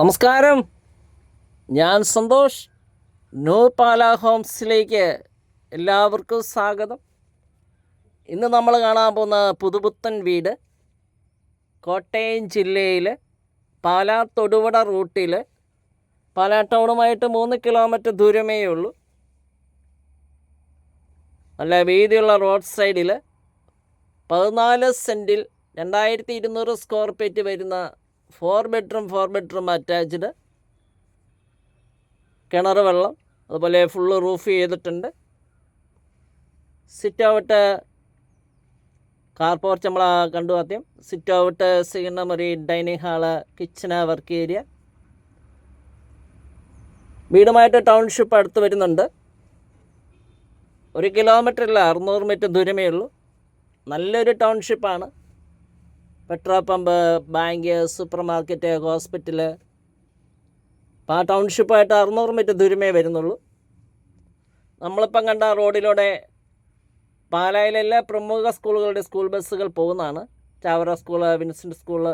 നമസ്കാരം. ഞാൻ സന്തോഷ്. ന്യൂ പാല ഹോംസിലേക്ക് എല്ലാവർക്കും സ്വാഗതം. ഇന്ന് നമ്മൾ കാണാൻ പോകുന്ന പുതുപുത്തൻ വീട് കോട്ടയം ജില്ലയിൽ പാലാ തൊടുവട റൂട്ടിൽ പാലാ ടൗണുമായിട്ട് മൂന്ന് കിലോമീറ്റർ ദൂരമേ ഉള്ളൂ. നല്ല വീതിയുള്ള റോഡ് സൈഡിൽ പതിനാല് സെന്റിൽ രണ്ടായിരത്തി ഇരുന്നൂറ് സ്ക്വയർ ഫീറ്റ് വരുന്ന four bedroom four bedroom attached കിണർ വെള്ളം അതുപോലെ ഫുള്ള് റൂഫ് ചെയ്തിട്ടുണ്ട്. സിറ്റ് ഔട്ട് കാർ പോർച്ച് നമ്മൾ കണ്ടു ആദ്യം. Sit out സിഗ്നമറി dining hall kitchen work area വീടുമായിട്ട് township അടുത്ത് വരുന്നുണ്ട്. ഒരു കിലോമീറ്ററിൽ അറുന്നൂറ് മീറ്റർ ദൂരമേ ഉള്ളൂ. നല്ലൊരു ടൗൺഷിപ്പാണ് petrol pump bank super market hospital അപ്പോൾ ആ ടൗൺഷിപ്പായിട്ട് അറുന്നൂറ് മീറ്റർ ദൂരമേ വരുന്നുള്ളൂ. നമ്മളിപ്പം കണ്ട റോഡിലൂടെ പാലായിലെ എല്ലാ പ്രമുഖ സ്കൂളുകളുടെ സ്കൂൾ ബസ്സുകൾ പോകുന്നതാണ്. ചാവറ സ്കൂൾ വിൻസെന്റ് സ്കൂൾ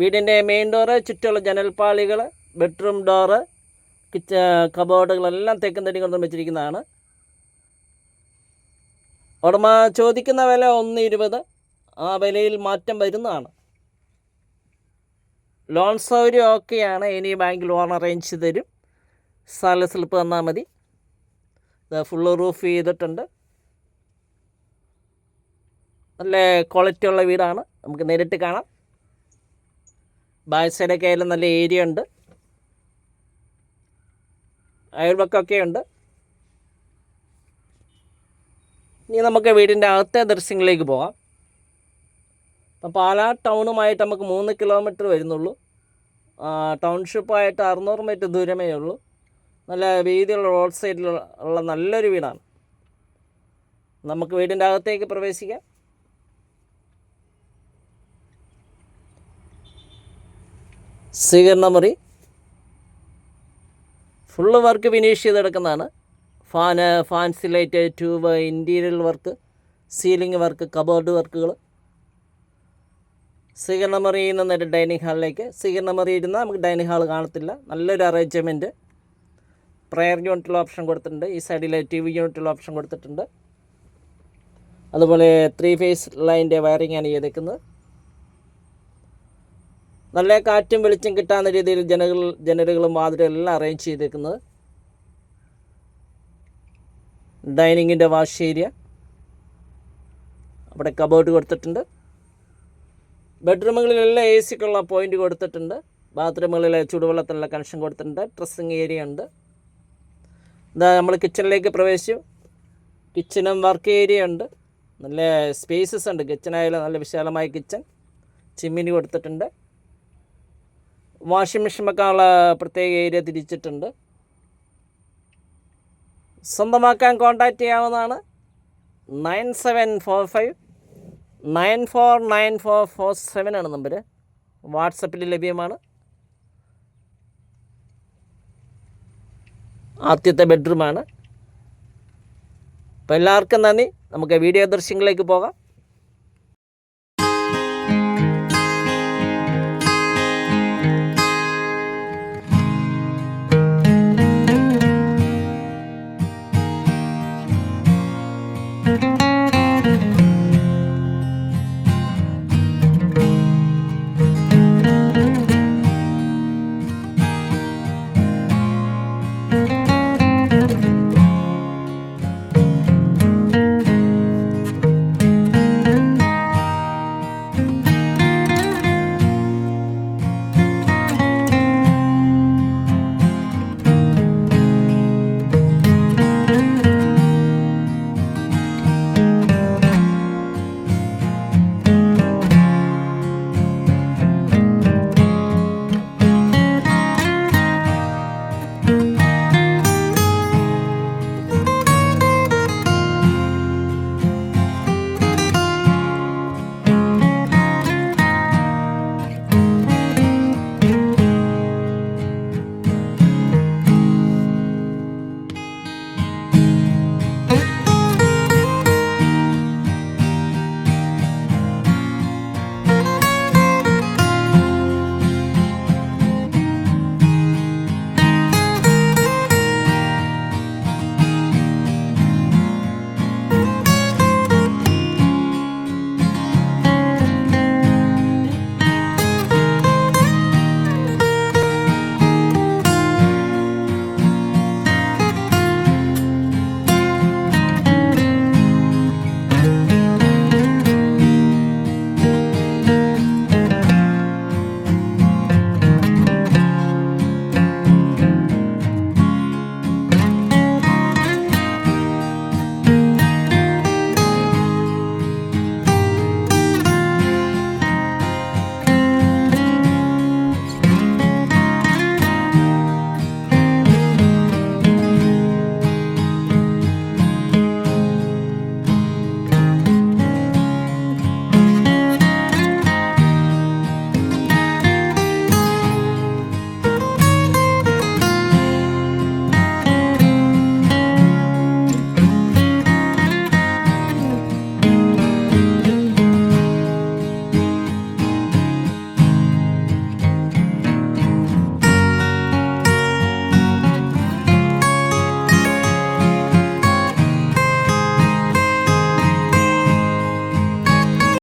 വീടിന്റെ മെയിൻ ഡോറ് ചുറ്റുള്ള ജനൽപ്പാളികൾ ബെഡ്റൂം ഡോറ് കിച്ച കബോർഡുകളെല്ലാം തെക്കും തടി കൊണ്ട് വെച്ചിരിക്കുന്നതാണ്. ഉടമ ചോദിക്കുന്ന വില ഒന്ന് ഇരുപത്. ആ വിലയിൽ മാറ്റം വരുന്നതാണ്. ലോൺ സൗകര്യം ഓക്കെയാണ് ഇനി ബാങ്ക് ലോൺ അറേഞ്ച് ചെയ്ത് തരും സാല സ്ലിപ്പ് തന്നാൽ മതി. ഇത് ഫുള്ള് റൂഫ് ചെയ്തിട്ടുണ്ട്. നല്ല ക്വാളിറ്റി ഉള്ള വീടാണ്. നമുക്ക് നേരിട്ട് കാണാം. ബാക്ക് സൈഡൊക്കെ ആയാലും നല്ല ഏരിയ ഉണ്ട്. അയൽവക്കമൊക്കെ ഉണ്ട്. ഇനി നമുക്ക് വീടിന്റെ അകത്തെ ദൃശ്യങ്ങളിലേക്ക് പോകാം. പാലാ ടൗണുമായിട്ട് നമുക്ക് മൂന്ന് കിലോമീറ്റർ വരുന്നുള്ളൂ. ടൗൺഷിപ്പായിട്ട് അറുന്നൂറ് മീറ്റർ ദൂരമേ ഉള്ളൂ. നല്ല വീതിയുള്ള റോഡ് സൈഡിലുള്ള നല്ലൊരു വീടാണ്. നമുക്ക് വീടിന്റെ അകത്തേക്ക് പ്രവേശിക്കാം. സ്വീകരണ മുറി. Full work finish ചെയ്തെടുക്കുന്നതാണ്. Fan fancy light tube interior work ceiling work cupboard വർക്കുകൾ സ്വീകരണ മുറിയിൽ നേരെ ഡൈനിങ് ഹാളിലേക്ക് സ്വീകരണ മുറി നമുക്ക് ഡൈനിങ് ഹാൾ കാണത്തില്ല. നല്ലൊരു അറേഞ്ച്മെന്റ് പ്രയർ യൂണിറ്റുള്ള ഓപ്ഷൻ കൊടുത്തിട്ടുണ്ട്. ഈ സൈഡിൽ ടി വി യൂണിറ്റുള്ള ഓപ്ഷൻ കൊടുത്തിട്ടുണ്ട്. അതുപോലെ ത്രീ ഫേസ് ലൈന്റെ വയറിംഗ് ആണ് ചെയ്തേക്കുന്നത്. നല്ല കാറ്റും വെളിച്ചം കിട്ടാവുന്ന രീതിയിൽ ജനകൾ ജനലുകളും വാതിലും എല്ലാം അറേഞ്ച് ചെയ്തേക്കുന്നത്. ഡൈനിങ്ങിന്റെ വാഷ് ഏരിയ അവിടെ കബോർഡ് കൊടുത്തിട്ടുണ്ട്. ബെഡ്റൂമുകളിലെല്ലാം എ സിക്കുള്ള പോയിന്റ് കൊടുത്തിട്ടുണ്ട്. ബാത്റൂമുകളിലെ ചൂടുവെള്ളത്തിനുള്ള കണക്ഷൻ കൊടുത്തിട്ടുണ്ട്. ഡ്രസ്സിങ് ഏരിയ ഉണ്ട്. ഇതാ നമ്മൾ കിച്ചണിലേക്ക് പ്രവേശിച്ചു. കിച്ചണും വർക്ക് ഏരിയ ഉണ്ട്. നല്ല സ്പേസസ് ഉണ്ട്. കിച്ചണായാലും നല്ല വിശാലമായ കിച്ചൺ. ചിമ്മിനി കൊടുത്തിട്ടുണ്ട്. വാഷിംഗ് മെഷീൻ വെക്കാനുള്ള പ്രത്യേക ഏരിയ തിരിച്ചിട്ടുണ്ട്. സ്വന്തമാക്കാൻ കോൺടാക്റ്റ് ചെയ്യാവുന്നതാണ്. Nine seven four five nine four nine four four seven ആണ് നമ്പർ വാട്സപ്പിൽ ലഭ്യമാണ്. ആദ്യത്തെ ബെഡ്റൂമാണ് അപ്പോൾ എല്ലാവർക്കും നന്ദി. നമുക്ക് വീഡിയോ ദൃശ്യങ്ങളിലേക്ക് പോകാം.